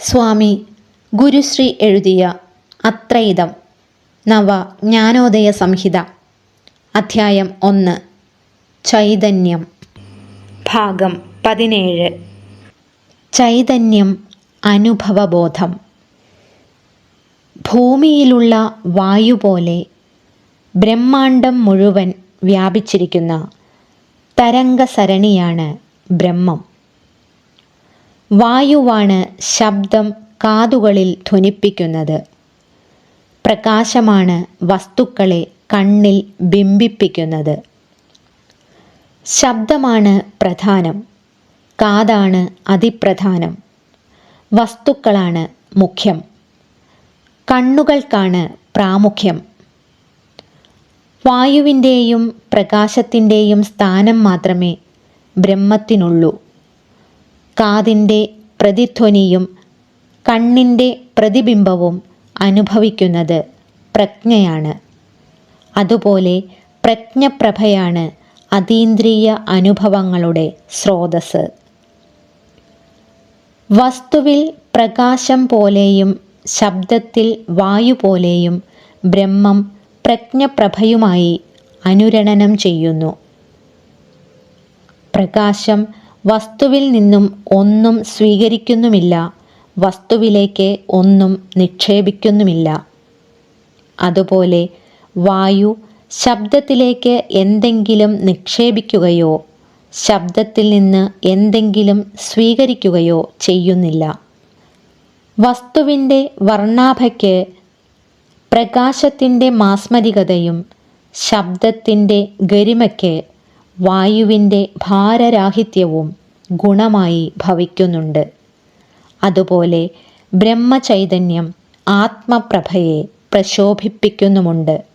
സ്വാമി ഗുരുശ്രീ എഴുതിയ അത്രയിതം. നവ ജ്ഞാനോദയ സംഹിത. അധ്യായം ഒന്ന്. ചൈതന്യം. ഭാഗം പതിനേഴ്. ചൈതന്യം അനുഭവബോധം. ഭൂമിയിലുള്ള വായു പോലെ ബ്രഹ്മാണ്ടം മുഴുവൻ വ്യാപിച്ചിരിക്കുന്ന തരംഗസരണിയാണ് ബ്രഹ്മം. വായുവാണ് ശബ്ദം കാതുകളിൽ ധ്വനിപ്പിക്കുന്നത്. പ്രകാശമാണ് വസ്തുക്കളെ കണ്ണിൽ ബിംബിപ്പിക്കുന്നത്. ശബ്ദമാണ് പ്രധാനം. കാതാണ് അതിപ്രധാനം. വസ്തുക്കളാണ് മുഖ്യം. കണ്ണുകൾക്കാണ് പ്രാമുഖ്യം. വായുവിന്റെയും പ്രകാശത്തിന്റെയും സ്ഥാനം മാത്രമേ ബ്രഹ്മത്തിനുള്ളൂ. കാതിന്റെ പ്രതിധ്വനിയും കണ്ണിന്റെ പ്രതിബിംബവും അനുഭവിക്കുന്നത് പ്രജ്ഞയാണ്. അതുപോലെ പ്രജ്ഞപ്രഭയാണ് അതീന്ദ്രിയ അനുഭവങ്ങളുടെ സ്രോതസ് വസ്തുവിൽ പ്രകാശം പോലെയും ശബ്ദത്തിൽ വായു പോലെയും ബ്രഹ്മം പ്രജ്ഞപ്രഭയുമായി അനുരണനം ചെയ്യുന്നു. പ്രകാശം വസ്തുവിൽ നിന്നും ഒന്നും സ്വീകരിക്കുന്നുമില്ല. വസ്തുവിലേക്ക് ഒന്നും നിക്ഷേപിക്കുന്നുമില്ല. അതുപോലെ വായു ശബ്ദത്തിലേക്ക് എന്തെങ്കിലും നിക്ഷേപിക്കുകയോ ശബ്ദത്തിൽ നിന്ന് എന്തെങ്കിലും സ്വീകരിക്കുകയോ ചെയ്യുന്നില്ല. വസ്തുവിന്റെ വർണാഭയ്ക്ക് പ്രകാശത്തിന്റെ മാസ്മരികതയും ശബ്ദത്തിന്റെ ഗരിമയ്ക്ക് വായുവിന്റെ ഭാരരാഹിത്യവും ഗുണമായി ഭവിക്കുന്നുണ്ട്. അതുപോലെ ബ്രഹ്മചൈതന്യം ആത്മപ്രഭയെ പ്രശോഭിപ്പിക്കുന്നുമുണ്ട്.